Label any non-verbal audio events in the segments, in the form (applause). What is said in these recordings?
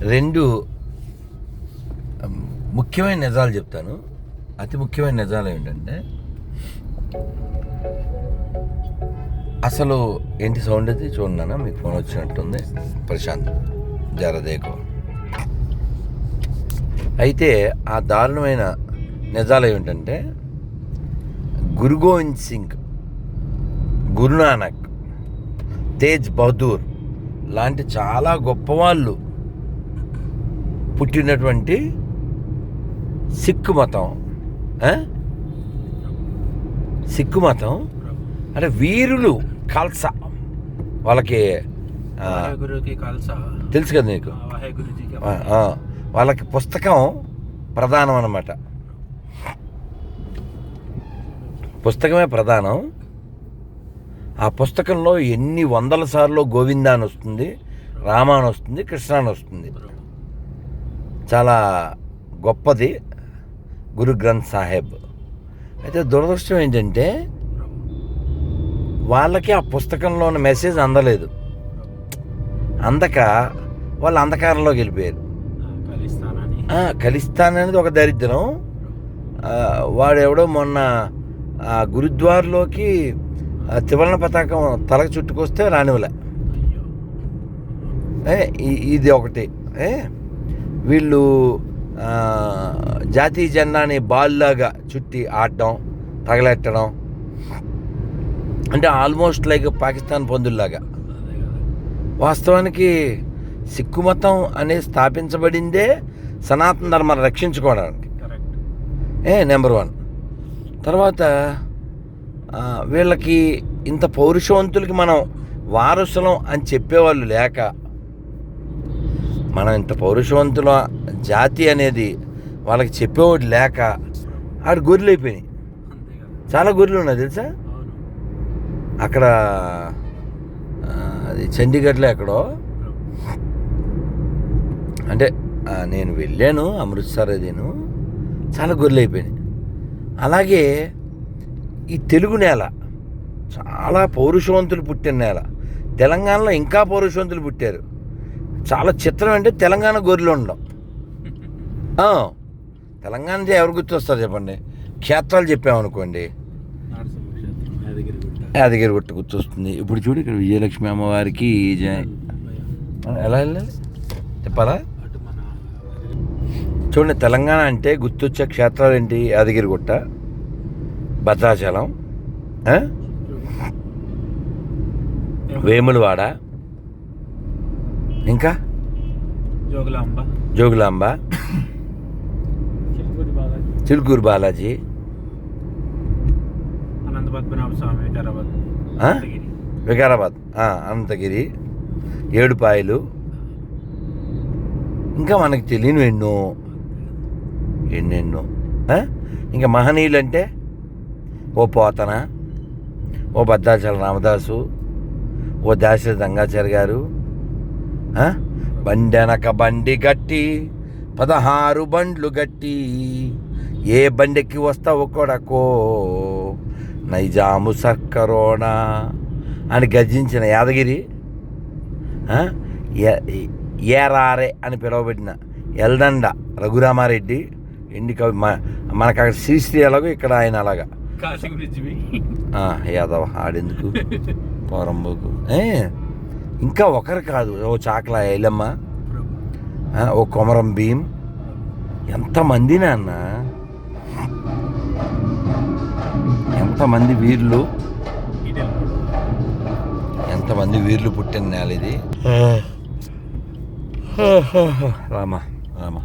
రెండు ముఖ్యమైన నిజాలు చెప్తాను. అతి ముఖ్యమైన నిజాలు ఏంటంటే అసలు ఏంటి సౌండ్ అది? చూడన్నా మీకు ఫోన్ వచ్చినట్టుంది. ప్రశాంత్ జరదేకో అయితే ఆ దారుణమైన నిజాలు ఏమిటంటే గురు గోవింద్ సింగ్ గురునానక్ తేజ్ బహదూర్ లాంటి చాలా గొప్పవాళ్ళు పుట్టినటువంటి సిక్కు మతం? సిక్కు మతం. అంటే వీరులు కల్సా వాళ్ళకి తెలుసు కదా నీకు? వాళ్ళకి పుస్తకం ప్రధానం అన్నమాట. పుస్తకమే ప్రధానం. ఆ పుస్తకంలో ఎన్ని వందల సార్లు గోవిందా అని వస్తుంది రామ అని వస్తుంది కృష్ణ అని వస్తుంది చాలా గొప్పది గురు గ్రంథ్ సాహెబ్. అయితే దురదృష్టం ఏంటంటే వాళ్ళకి ఆ పుస్తకంలో ఉన్న మెసేజ్ అందలేదు. అందక వాళ్ళు అంధకారంలోకి వెళ్ళిపోయారు. అనేది ఒక దరిద్రం. వాడెవడో మొన్న ఆ గురుద్వార్లోకి త్రివర్ణ పతాకం తలకు చుట్టుకొస్తే రానివ్వలే. ఇది ఒకటి. ఏ? వీళ్ళు జాతీయ జెండాని బాల్లాగా చుట్టి ఆడడం తగలెట్టడం. అంటే ఆల్మోస్ట్ లైక్ పాకిస్తాన్ పొందుల్లాగా. వాస్తవానికి సిక్కు మతం అనేది స్థాపించబడిందే సనాతన ధర్మాన్ని రక్షించుకోవడానికి. కరెక్ట్. A number one. తర్వాత వీళ్ళకి ఇంత పౌరుషవంతులకి మనం వారసులం అని చెప్పేవాళ్ళు లేక మనం ఇంత పౌరుషవంతుల జాతి అనేది వాళ్ళకి చెప్పేవాడు లేక ఆడు గొర్రెలు అయిపోయినాయి. చాలా గొర్రెలు ఉన్నాయి తెలుసా? అక్కడ అది చండీగఢ్లో ఎక్కడో. అంటే నేను వెళ్ళాను అమృత్సర్ అదిను చాలా గొర్రెలు అయిపోయినాయి. అలాగే ఈ తెలుగు నేల చాలా పౌరుషవంతులు పుట్టిన నేల. తెలంగాణలో ఇంకా పౌరుషవంతులు పుట్టారు. చాలా చిత్రం అంటే తెలంగాణ గొర్రెలు ఉండడం. తెలంగాణ ఎవరు గుర్తొస్తారు చెప్పండి? క్షేత్రాలు చెప్పామనుకోండి. యాదగిరి గుట్ట గుర్తొస్తుంది. ఇప్పుడు చూడు ఇక్కడ విజయలక్ష్మి అమ్మవారికి ఎలా వెళ్ళాలి? చెప్పాలా? చూడండి తెలంగాణ అంటే గుర్తొచ్చే క్షేత్రాలు ఏంటి? యాదగిరి గుట్ట భద్రాచలం? వేములవాడ ఇంకా? జోగులాంబ. జోగులాంబ. చిలుకూరి బాలాజీ. వికారాబాద్. అనంతగిరి. ఏడుపాయలు ఇంకా మనకి తెలియని ఎన్నో ఎన్నెన్నో? ఇంకా మహనీయులు అంటే ఓ పోతన ఓ భద్రాచల రామదాసు ఓ దాశరథ రంగాచారి గారు? బండెనక బండి గట్టి పదహారు బండ్లు గట్టి ఏ బండికి వస్తావు కొడకో నైజాము సర్కరోనా అని గర్జించిన యాదగిరి ఏరారే అని పిలువబడిన ఎల్దండ రఘురామారెడ్డి ఎండి కవి మన మనకు అక్కడ శ్రీశ్రీ ఎలాగో ఇక్కడ ఆయన అలాగా యాదవ ఆడెందుకు పోరంబోకు ఏ ఇంకా ఒకరు కాదు. ఓ చాకల ఐలమ్మ ఓ కొమరం భీం ఎంతమంది నాన్న? ఎంతమంది వీర్లు? ఎంతమంది వీర్లు పుట్టిన నేల ఇది? రామా రామా.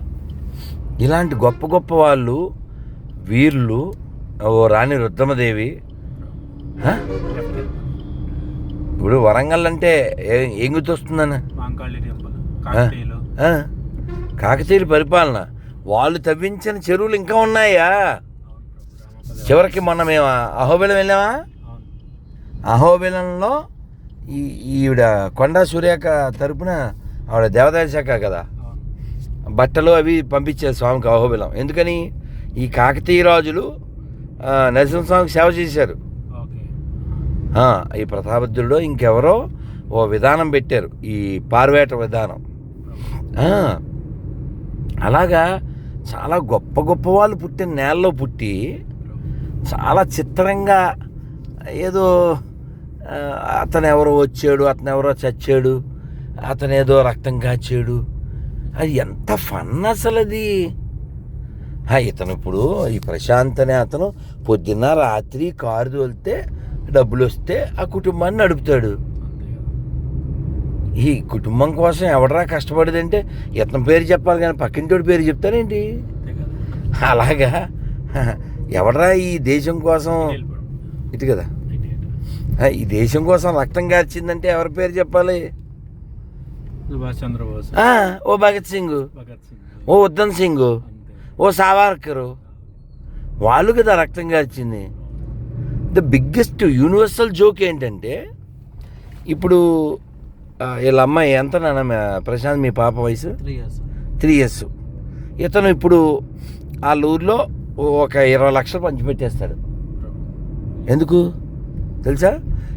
ఇలాంటి గొప్ప గొప్ప వాళ్ళు వీర్లు ఓ రాణి రుద్రమదేవి? ఇప్పుడు వరంగల్ అంటే ఏ- గుర్తొస్తుందన్న కాకతీయులు. పరిపాలన. వాళ్ళు తవ్వించిన చెరువులు ఇంకా ఉన్నాయా? చివరికి మొన్న మేము అహోబిలం వెళ్ళామా? అహోబిలంలో ఈ ఈవిడ కొండా సూర్యాక తరపున ఆవిడ దేవదాయ శాఖ కదా? బట్టలు అవి పంపించారు స్వామికి అహోబిలం. ఎందుకని? ఈ కాకతీయ రాజులు నరసింహస్వామికి సేవ చేశారు. ఈ ప్రతాపరుద్రుడు ఇంకెవరో ఓ విధానం పెట్టారు. ఈ పార్వేట విధానం. అలాగా చాలా గొప్ప గొప్ప వాళ్ళు పుట్టిన నేలలో పుట్టి చాలా చిత్రంగా ఏదో అతను ఎవరో వచ్చాడు అతను ఎవరో చచ్చాడు అతను ఏదో రక్తం కాచాడు. అది ఎంత ఫన్ అసలు అది ఇతను ఇప్పుడు ఈ ప్రశాంత్ అనే అతను పొద్దున్న రాత్రి కారు తోలితే డబ్బులు వస్తే ఆ కుటుంబాన్ని నడుపుతాడు. ఈ కుటుంబం కోసం ఎవడరా కష్టపడేదంటే ఇతని పేరు చెప్పాలి కానీ పక్కింటోడి పేరు కదా అలాగా? ఎవడరా ఈ దేశం కోసం. ఇటు కదా. ఈ దేశం కోసం రక్తం కార్చిందంటే ఎవరి పేరు చెప్పాలి? సుభాష్ చంద్రబోస్. ఆ, ఓ భగత్ సింగ్. ఓ ఉద్దమ్ సింగ్. ఓ సావార్కరు. వాళ్ళు కదా రక్తం కార్చింది ద బిగ్గెస్ట్ యూనివర్సల్ జోక్ ఏంటంటే ఇప్పుడు వీళ్ళ అమ్మాయి ఎంత నాన్న? ప్రశాంత్ మీ పాప వయసు? Three years. Three years. ఇతను ఇప్పుడు వాళ్ళ ఊర్లో ఒక ఇరవై లక్షలు పంచిపెట్టేస్తాడు. ఎందుకు? తెలుసా?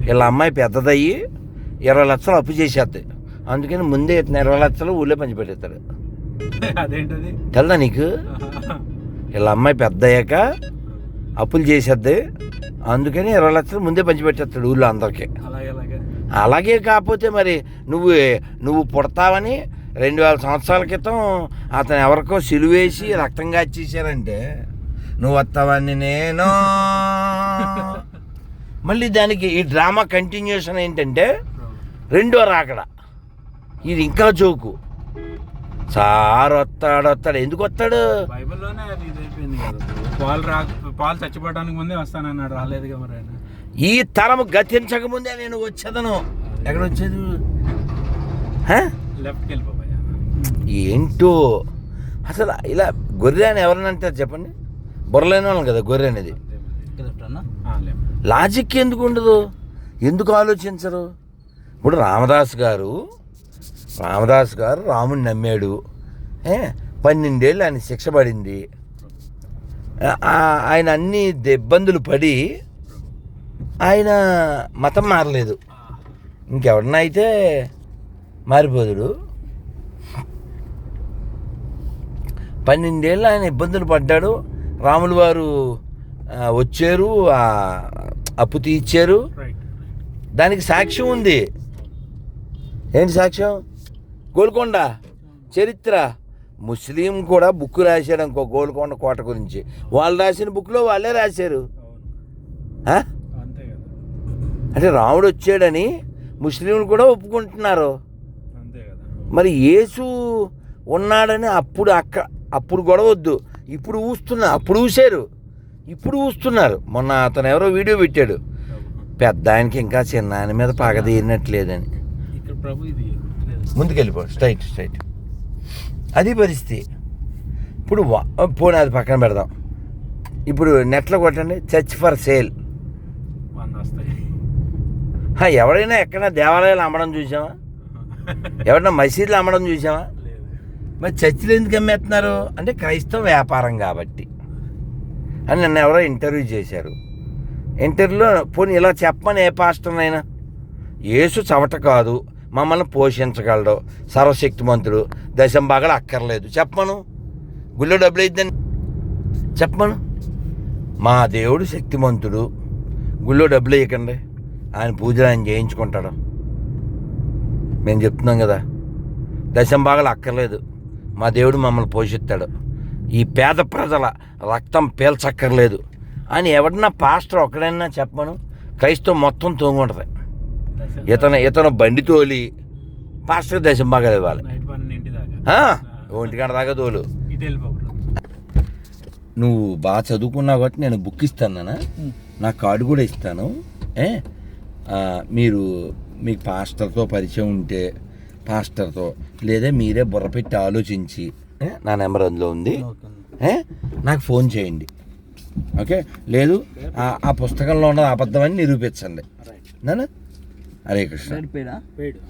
వీళ్ళ అమ్మాయి పెద్దదయ్యి ఇరవై లక్షలు అప్పు చేసేద్ది అందుకని ముందే ఇతను ఇరవై లక్షలు ఊళ్ళో పంచిపెట్టేస్తాడు. తెలుదా నీకు? (laughs) వీళ్ళ అమ్మాయి పెద్ద అయ్యాక అప్పులు చేసేద్ది అందుకని ఇరవై లక్షలు ముందే పంచిపెట్టేస్తాడు ఊళ్ళో అందరికీ. అలాగే కాకపోతే మరి నువ్వు నువ్వు పుడతావని రెండు వేల సంవత్సరాల క్రితం అతను ఎవరికో సిలువేసి రక్తం కాచేసారంటే నువ్వు వస్తావని నేను. (laughs) మళ్ళీ దానికి ఈ డ్రామా కంటిన్యూషన్ ఏంటంటే రెండో రాకడ. ఇది ఇంకా జోకు. సార్ వస్తాడు వస్తాడు. ఎందుకు వస్తాడు? బైబిల్లోనే అది ఇది అయిపోయింది కదా పాలు రా పాలు చచ్చిపోవడానికి ముందే వస్తానన్నాడు. రాలేదుగా మరి ఆయన. ఈ తరము గతించకముందే నేను వచ్చేదను. ఎక్కడ వచ్చేది? హ? లెఫ్ట్కి వెళ్ళిపోయా ఏంటో? అసలు ఇలా గొర్రె అని ఎవరైనా అంటారు చెప్పండి? బుర్రలేని వాళ్ళం కదా గొర్రె అనేది. లెఫ్ట్ అన్న? లెఫ్ట్. లాజిక్ ఎందుకు ఉండదు? ఎందుకు ఆలోచించరు? ఇప్పుడు రామదాస్ గారు రామదాస్ గారు రాముని నమ్మాడు. పన్నెండేళ్ళు ఆయన శిక్ష పడింది. ఆయన అన్ని ఇబ్బందులు పడి ఆయన మతం మారలేదు. ఇంకెవడన్నా అయితే మారిపోదుడు. పన్నెండేళ్ళు ఆయన ఇబ్బందులు పడ్డాడు. రాములు వారు వచ్చారు అప్పు తీర్చారు. దానికి సాక్ష్యం ఉంది. ఏంటి సాక్ష్యం? గోల్కొండ. చరిత్ర. ముస్లిం కూడా బుక్ రాశాడు అనుకో గోల్కొండ కోట గురించి. వాళ్ళు రాసిన బుక్లో వాళ్ళే రాశారు. అంటే రాముడు వచ్చాడని ముస్లింలు కూడా ఒప్పుకుంటున్నారు. మరి యేసు ఉన్నాడని అప్పుడు అక్క అప్పుడు గొడవద్దు ఇప్పుడు ఊస్తున్నా అప్పుడు ఊసారు ఇప్పుడు ఊస్తున్నారు. మొన్న అతను ఎవరో వీడియో పెట్టాడు. పెద్ద ఆయనకి ఇంకా చిన్న ఆయన మీద పగ తీరినట్లేదని. ఇక్కడ ప్రభు ఇది. ముందుకెళ్ళిపో. Straight straight. అది పరిస్థితి. ఇప్పుడు పోనీ అది పక్కన పెడదాం. ఇప్పుడు నెట్లో కొట్టండి చర్చ్ ఫర్ సేల్. వంద వస్తాయి హా, ఎవడైనా ఎక్కడ దేవాలయాలు అమ్మడం చూసామా (laughs) ఎవరైనా మసీదులు అమ్మడం చూసామా లేదు. మరి చర్చిలు ఎందుకు అమ్మేస్తున్నారు? అంటే క్రైస్తవ వ్యాపారం కాబట్టి. అని నన్ను ఎవరో ఇంటర్వ్యూ చేశారు. ఇంటర్వ్యూలో పోనీ ఇలా చెప్పమని ఏ పాస్టర్నైనా యేసు చవట కాదు మమ్మల్ని పోషించగలడు. సర్వశక్తిమంతుడు. దశం అక్కర్లేదు. చెప్పమను? గుళ్ళో డబ్బులు అయిద్దని. చెప్పమను? మా దేవుడు శక్తిమంతుడు. గుళ్ళో డబ్బులు వేయకండి ఆయన పూజలు ఆయన చేయించుకుంటాడు. మేము చెప్తున్నాం కదా. దశం అక్కర్లేదు. మా దేవుడు మమ్మల్ని పోషిస్తాడు. ఈ పేద ప్రజల రక్తం పీల్చక్కర్లేదు. అని ఎవడన్నా పాస్టర్ ఒక్కడైనా చెప్పమను? క్రైస్తవం మొత్తం తోంగుంటుంది. ఇతను ఇతను బండి తోలి పాస్టర్ దశం భాగాలు ఇవ్వాలి. ఒంటిగంట దాకా. తోలు. నువ్వు బాగా చదువుకున్నావు కాబట్టి నేను బుక్ ఇస్తాను నా కార్డు కూడా ఇస్తాను. ఏ? మీరు మీకు పాస్టర్తో పరిచయం ఉంటే పాస్టర్తో లేదా మీరే బుర్ర పెట్టి ఆలోచించి నా నెంబర్ అందులో ఉంది. నాకు ఫోన్ చేయండి. ఓకే? లేదు? ఆ- పుస్తకంలో ఉన్నది అబద్ధమని నిరూపించండి. నాన్న? హరే కృష్ణ. పేడు.